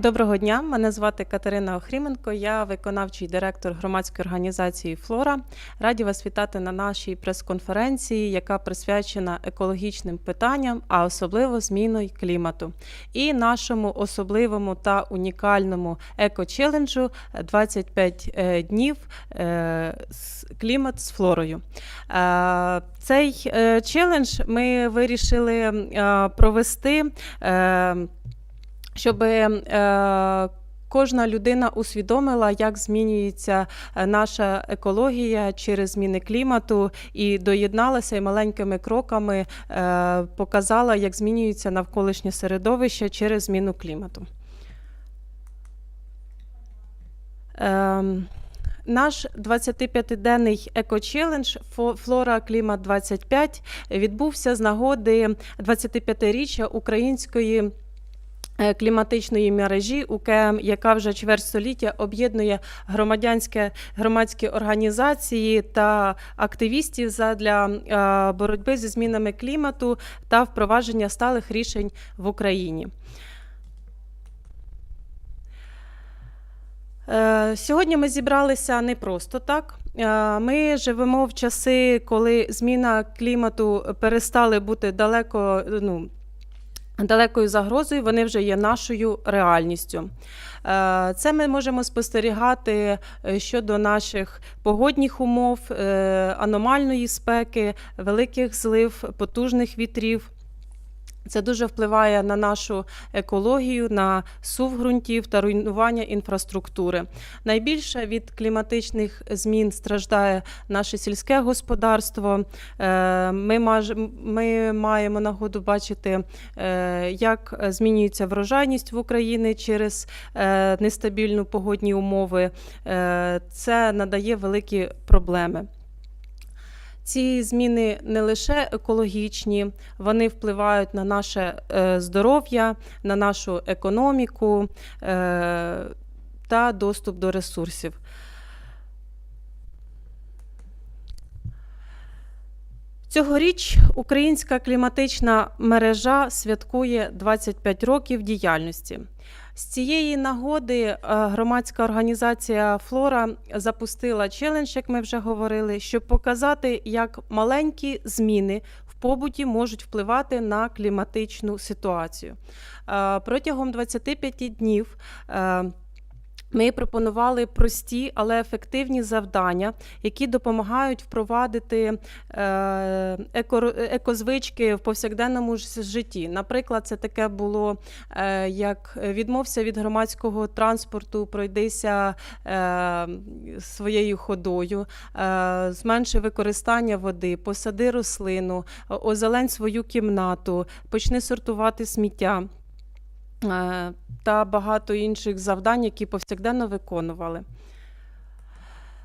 Доброго дня, мене звати Катерина Охріменко. Я виконавчий директор громадської організації Флора. Раді вас вітати на нашій прес-конференції, яка присвячена екологічним питанням, а особливо зміною клімату, і нашому особливому та унікальному еко-челенджу 25 е, днів е, клімат з флорою. Е, Цей челендж ми вирішили провести. Щоб е, кожна людина усвідомила, як змінюється е, наша екологія через зміни клімату, і доєдналася і маленькими кроками е, показала, як змінюється навколишнє середовище через зміну клімату. Ем, Наш 25-денний еко-челендж «Фо- Флора Клімат 25 відбувся з нагоди 25-річчя української кліматичної мережі УКМ, яка вже чверть століття об'єднує громадянське громадські організації та активістів задля е, боротьби зі змінами клімату та впровадження сталих рішень в Україні. Е, Сьогодні ми зібралися не просто так. Е, Ми живемо в часи, коли зміна клімату перестали бути далеко. Ну, Далекою загрозою вони вже є нашою реальністю. Е, Це ми можемо спостерігати е, щодо наших погодних умов, е, аномальної спеки, великих злив, потужних вітрів. Це дуже впливає на нашу екологію, на сув ґрунтів та руйнування інфраструктури. Найбільше від кліматичних змін страждає наше сільське господарство. Е, Ми, маємо нагоду бачити, е, як змінюється врожайність в Україні через е, нестабільну погодні умови. Це надає великі проблеми. Ці зміни не лише екологічні, вони впливають на наше е, здоров'я, на нашу економіку е, та доступ до ресурсів. Цьогоріч українська кліматична мережа святкує 25 років діяльності. З цієї нагоди е, громадська організація Флора запустила челендж, як ми вже говорили, щоб показати, як маленькі зміни в побуті можуть впливати на кліматичну ситуацію. Е, Протягом 25 днів. Ми пропонували прості, але ефективні завдання, які допомагають впровадити е, екозвички в повсякденному житті. Наприклад, це таке було е, як відмовся від громадського транспорту, пройдися е, своєю ходою, зменши використання води, посади рослину, озелень свою кімнату, почни сортувати сміття. Е, Та багато інших завдань, які повсякденно виконували.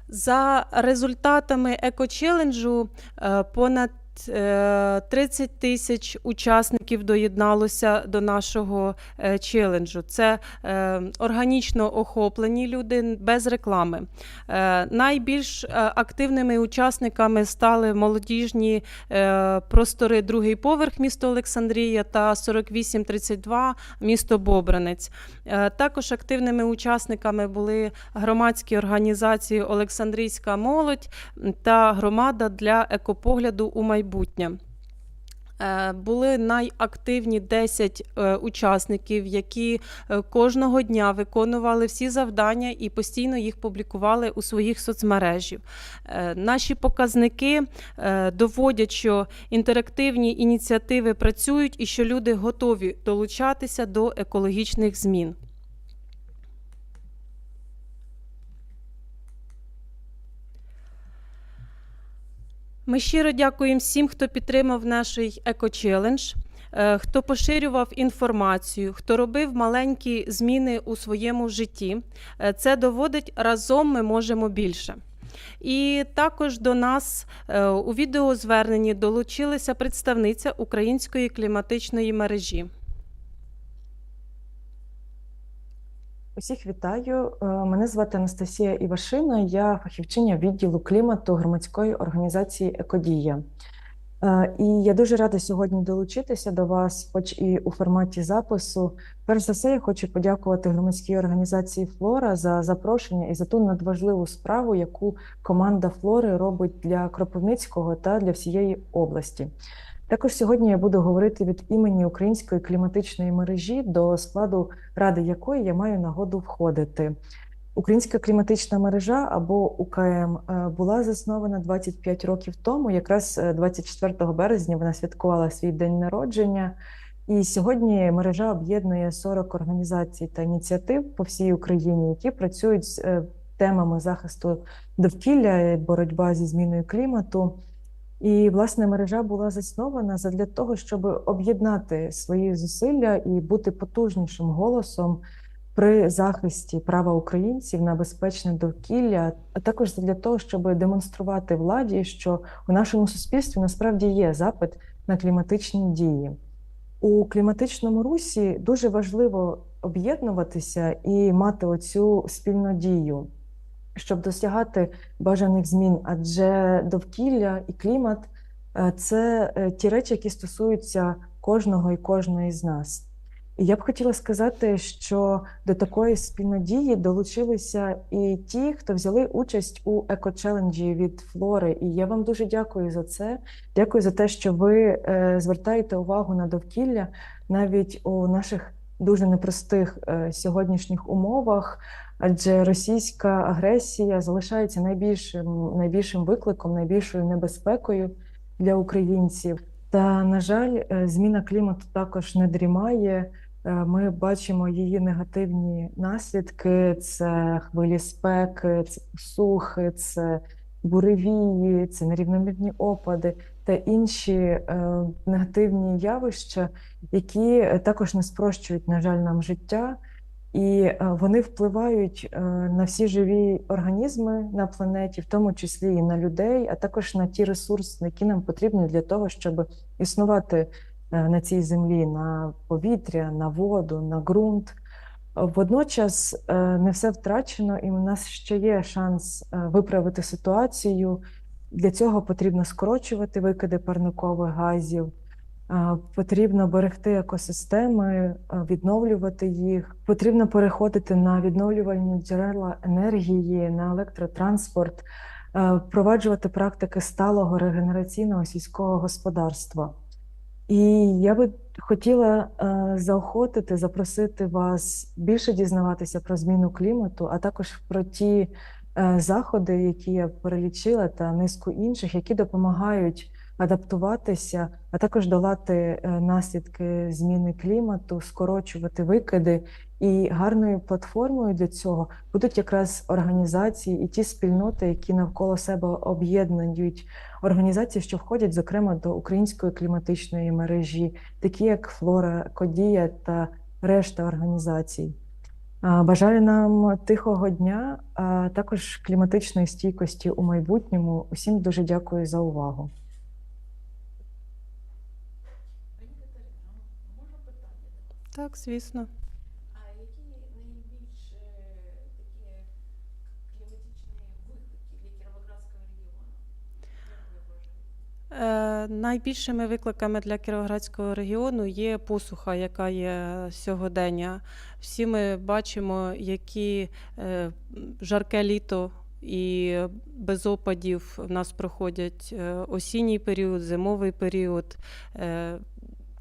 За результатами екочеленджу е, понад 30 тисяч учасників доєдналося до нашого е, челенджу. Це е, органічно охоплені люди без реклами. Е, Найбільш е, активними учасниками стали молодіжні е, простори другий поверх місто Олександрія та 4832 місто Бобранець. Е, Також активними учасниками були громадські організації Олександрійська молодь та громада для екопогляду у майбутнє. Е, Були найактивні 10 е, учасників, які е, кожного дня виконували всі завдання і постійно їх публікували у своїх соцмережі. Наші показники доводять, що інтерактивні ініціативи працюють і що люди готові долучатися до екологічних змін. Ми щиро дякуємо всім, хто підтримав наш еко-челендж, е, хто поширював інформацію, хто робив маленькі зміни у своєму житті. Е, Це доводить разом ми можемо більше. І також до нас е, у відеозверненні долучилася представниця Української кліматичної мережі. Усіх вітаю. Е, Мене звати Анастасія Івашина, я фахівчиня відділу клімату громадської організації Екодія. Е, І я дуже рада сьогодні долучитися до вас, хоч і у форматі запису. Перш за все, я хочу подякувати громадській організації Флора за запрошення і за ту надважливу справу, яку команда Флори робить для Кропивницького та для всієї області. Також сьогодні я буду говорити від імені Української кліматичної мережі, до складу ради якої я маю нагоду входити. Українська кліматична мережа або УКМ е, була заснована 25 років тому. Якраз е, 24 березня вона святкувала свій день народження. І сьогодні мережа об'єднує 40 організацій та ініціатив по всій Україні, які працюють з е, темами захисту довкілля, боротьба зі зміною клімату. І власне мережа була заснована задля того, щоб об'єднати свої зусилля і бути потужнішим голосом при захисті права українців на безпечне довкілля, а також для того, щоб демонструвати владі, що у нашому суспільстві насправді є запит на кліматичні дії. У кліматичному русі дуже важливо об'єднуватися і мати оцю спільну дію, щоб досягати бажаних змін, адже довкілля і клімат е, це е, ті речі, які стосуються кожного і кожної з нас. І я б хотіла сказати, що до такої спільнодії долучилися і ті, хто взяли участь у еко-челенджі від Флори. І я вам дуже дякую за це. Дякую за те, що ви е, звертаєте увагу на довкілля навіть у наших дуже непростих сьогоднішніх умовах. Адже російська агресія залишається найбільшим найбільшим викликом, найбільшою небезпекою для українців. Та на жаль, е, зміна клімату також не дрімає. Е, Ми бачимо її негативні наслідки: це хвилі спеки, це сухи, це буревії, це нерівномірні опади та інші е, негативні явища, які також не спрощують, на жаль, нам життя. І е, вони впливають е, на всі живі організми на планеті, в тому числі і на людей, а також на ті ресурси, які нам потрібні для того, щоб існувати е, на цій землі, на повітря, на воду, на ґрунт. Водночас не все втрачено, і у нас ще є шанс виправити ситуацію. Для цього потрібно скорочувати викиди парникових газів. Потрібно берегти екосистеми, е, відновлювати їх. Потрібно переходити на відновлювальні джерела енергії, на електротранспорт, е, впроваджувати практики сталого регенераційного сільського господарства. І я би хотіла е, заохотити, запросити вас більше дізнаватися про зміну клімату, а також про ті заходи, які я перелічила, та низку інших, які допомагають адаптуватися, а також долати е, наслідки зміни клімату, скорочувати викиди. І гарною платформою для цього будуть якраз організації і ті спільноти, які навколо себе об'єднують організації, що входять, зокрема, до української кліматичної мережі, такі як Флора, Кодія та решта організацій. Бажаю нам тихого дня, а також кліматичної стійкості у майбутньому. Усім дуже дякую за увагу. Так, звісно. А які найбільш е, такі кліматичні виклики для Кіровоградського регіону? Е, Найбільшими викликами для Кіровоградського регіону є посуха, яка є сьогодення. Всі ми бачимо, які е, жарке літо і без опадів в нас проходять е, осінній період, зимовий період.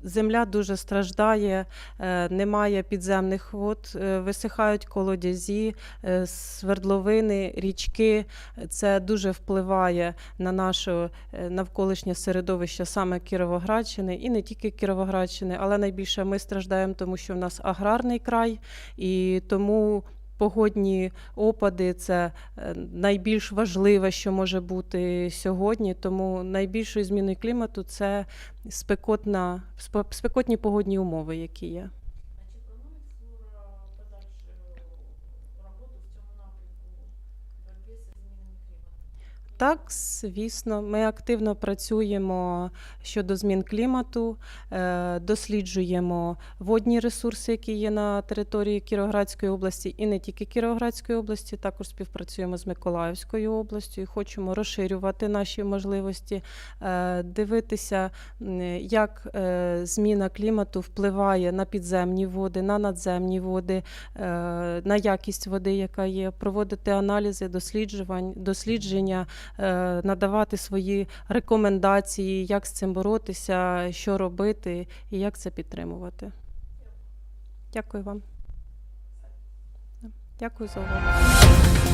Земля дуже страждає, е, немає підземних вод, е, висихають колодязі, е, свердловини, річки. Це дуже впливає на наше навколишнє середовище саме Кіровоградщини, і не тільки Кіровоградщини, але найбільше ми страждаємо, тому що в нас аграрний край, і тому погодні опади це е, найбільш важливе, що може бути сьогодні. Тому найбільшою зміною клімату це спекотна, спе- спекотні погодні умови, які є. А чи планує Флора подальшу роботу в цьому напрямку боротьби з змінами клімату? Так, звісно, ми активно працюємо щодо змін клімату, е, досліджуємо водні ресурси, які є на території Кіровоградської області, і не тільки Кіровоградської області, також співпрацюємо з Миколаївською областю і хочемо розширювати наші можливості, е, дивитися, як е, зміна клімату впливає на підземні води, на надземні води, на якість води, яка є, проводити аналізи, досліджувань, дослідження, надавати свої рекомендації, як з цим боротися, що робити і як це підтримувати. Дякую вам. Дякую за увагу.